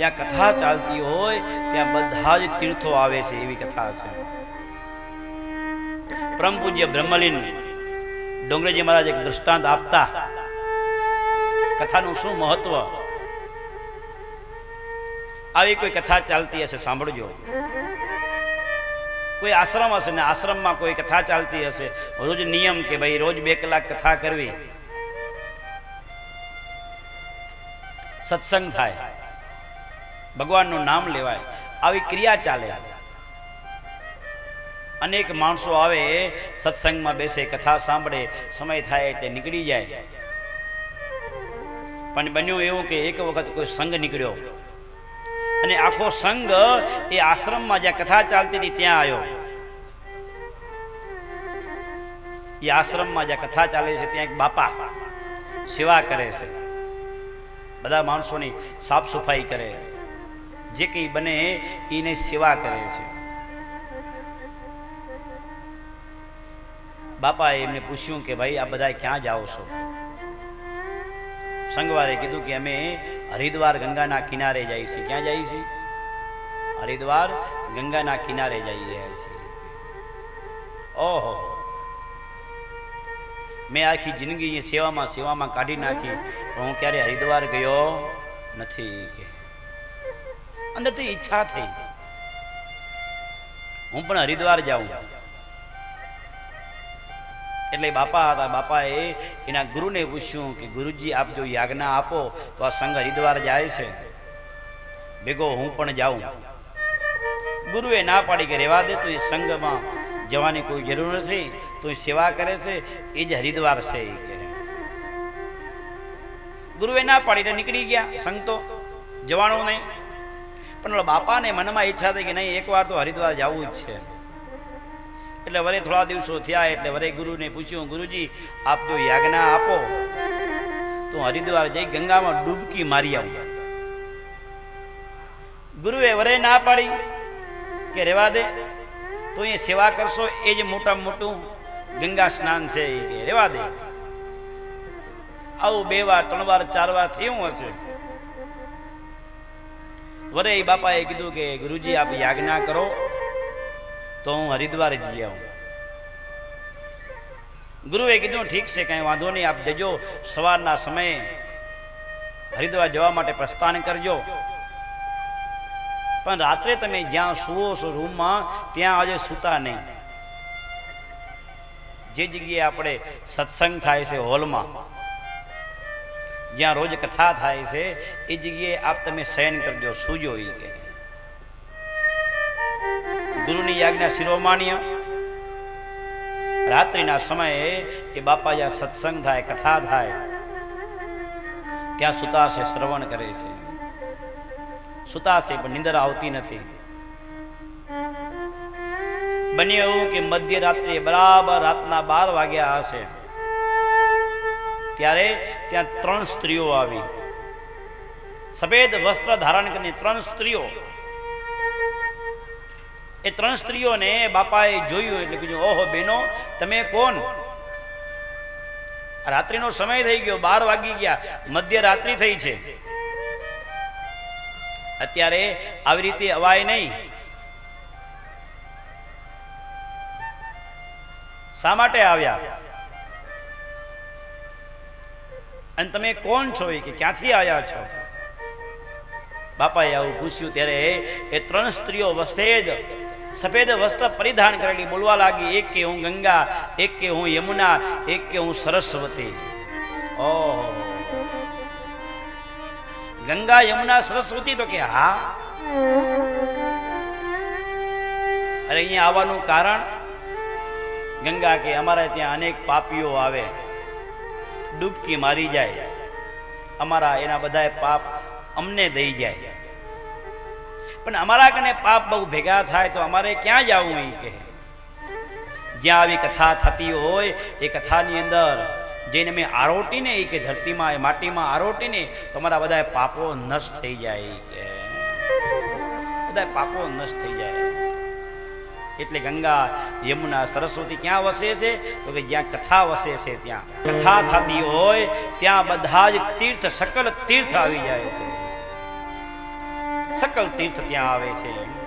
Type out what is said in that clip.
જ્યાં કથા ચાલતી હોય, ત્યાં બધા જ તીર્થો આવે છે એવી કથા છે. પરમ પૂજ્ય બ્રહ્મલીન ડોંગરેજી મહારાજ એક દ્રષ્ટાંત આપતા કથાનું શું મહત્વ? આવી કોઈ કથા ચાલતી હશે સાંભળજો. કોઈ આશ્રમ હશે ને આશ્રમમાં કોઈ કથા ચાલતી હશે, રોજ નિયમ કે ભાઈ રોજ બે કલાક કથા કરવી. સત્સંગ થાય. ભગવાનનું નામ લેવાય. આવી ક્રિયા ચાલે. અનેક માણસો આવે, સત્સંગમાં બેસે, કથા સાંભળે, સમય થાય તે નીકળી જાય. પણ બન્યું એવું કે એક વખત કોઈ સંઘ નીકળ્યો. અને આખો સંઘ એ આશ્રમમાં જ્યાં કથા ચાલતી હતી ત્યાં આવ્યો. એ આશ્રમમાં જ્યાં કથા ચાલે છે ત્યાં એક બાપા સેવા કરે છે. બધા માણસોની સાફ સફાઈ કરે. જે કંઈ બને એને સેવા કરે છે. બાપાએ એમને પૂછ્યું કે ભાઈ, આ બધા ક્યાં જાઓ છો? સંગવારે કીધું કે, અમે હરિદ્વાર ગંગાના કિનારે જઈએ છીએ ક્યાં જઈએ છીએ હરિદ્વાર ગંગાના કિનારે જઈ રહ્યા છીએ ઓહો. મેં આખી જિંદગી એ સેવામાં સેવામાં કાઢી નાખી, પણ હું ક્યારે હરિદ્વાર ગયો નથી કે. અંદરથી ઈચ્છા થઈ. હું પણ હરિદ્વાર જાઉં. એટલે બાપા હતા, બાપાએ એના ગુરુને પૂછ્યું કે ગુરુજી, આપ જો યાજ્ઞા આપો તો આ સંઘ હરિદ્વાર જાય છે. ભેગો હું પણ જાઉં. ગુરુએ ના પાડી કે રેવા દે, તો એ સંઘમાં જવાની કોઈ જરૂર નથી, તો એ સેવા કરે છે, એ જ હરિદ્વાર છે ગુરુએ ના પાડી એટલે નીકળી ગયા, સંઘ તો જવાનું નહીં. પણ બાપાને મનમાં ઈચ્છા થઈ કે નહીં એકવાર તો હરિદ્વાર જવું જ છે. એટલે વરે થોડા દિવસો થયા, એટલે વરે ગુરુને પૂછ્યું, ગુરુજી, આપ જો યાજ્ઞા આપો, તો હરિદ્વાર જઈ ગંગામાં ડૂબકી મારી આવું. ગુરુએ વરે ના પાડી કે રેવા દે, તો એ સેવા કરશો, એ જ મોટા મોટું ગંગા સ્નાન છે એ રેવા દે. આવું બે વાર, ત્રણ વાર, ચાર વાર થયું હશે. વરે એ બાપાએ કીધું કે, ગુરુજી, આપ યાજ્ઞા કરો, તો હું હરિદ્વાર જઈ આવું. ગુરુએ કીધું, ઠીક છે, કાંઈ વાંધો નહીં, આપ જજો. સવારના સમયે હરિદ્વાર જવા માટે પ્રસ્થાન કરજો. પણ રાત્રે તમે જ્યાં સુવો છો રૂમમાં, ત્યાં આજે સૂતા નહીં. જે જગ્યાએ આપણે સત્સંગ થાય છે હોલમાં જ્યાં રોજ કથા થાય છે, એ જગ્યાએ આપ તમે શયન કરજો, સૂજો એ કે. ગુરુની આજ્ઞા શિરોમાણીય રાત્રિના સમયે એ બાપા જ્યાં સત્સંગ થાય, કથા થાય. ત્યાં સુતાશે, શ્રવણ કરે છે. સુતાશે, પણ નિંદર આવતી નથી. બન્યું એવું કે મધ્ય રાત્રે બરાબર રાતના બાર વાગ્યા હશે. ત્યારે ત્યાં ત્રણ સ્ત્રીઓ આવી. સફેદ વસ્ત્ર ધારણ કરીને ત્રણ સ્ત્રીઓ. એ ત્રણ સ્ત્રીઓને બાપાએ જોયું એટલે કીધું, ઓહો, બેનો, તમે કોણ? રાત્રિનો સમય થઈ ગયો, બાર વાગી ગયા, મધ્ય રાત્રિ થઈ છે. અત્યારે આવી રીતે અવાય નહીં. શા માટે આવ્યા? અને તમે કોણ છો એ કે ક્યાંથી આવ્યા છો? બાપાએ આવું પૂછ્યું ત્યારે એ ત્રણ સ્ત્રીઓ વસ્તેજ સફેદ વસ્ત્ર પરિધાન કરેલી બોલવા લાગી, એક કે હું ગંગા, એક કે હું યમુના, એક કે હું સરસ્વતી. ઓહો. ગંગા, યમુના, સરસ્વતી તો કે હા? અરે અહીંયા આવવાનું કારણ? ગંગા કે અમારે ત્યાં અનેક પાપીઓ આવે. ડૂબકી મારી જાય. અમારા એના બધા પાપ અમને દઈ જાય. પણ અમારા કને પાપ બહુ ભેગા થાય તો અમારે ક્યાં જવું એ કહે? જ્યાં આવી કથા થતી હોય, એ કથાની અંદર જેને મેં આરોટીને એ કે ધરતીમાં એ માટીમાં આરોટીને તો અમારા બધા પાપો નષ્ટ થઈ જાય કે બધા પાપો નષ્ટ થઈ જાય. એટલે ગંગા યમુના સરસ્વતી ક્યાં વસે છે? તો કે જ્યાં કથા વસે છે ત્યાં. કથા થતી હોય ત્યાં બધા જ તીર્થ, સકલ તીર્થ આવી જાય છે. સકલ તીર્થ ત્યાં આવે છે.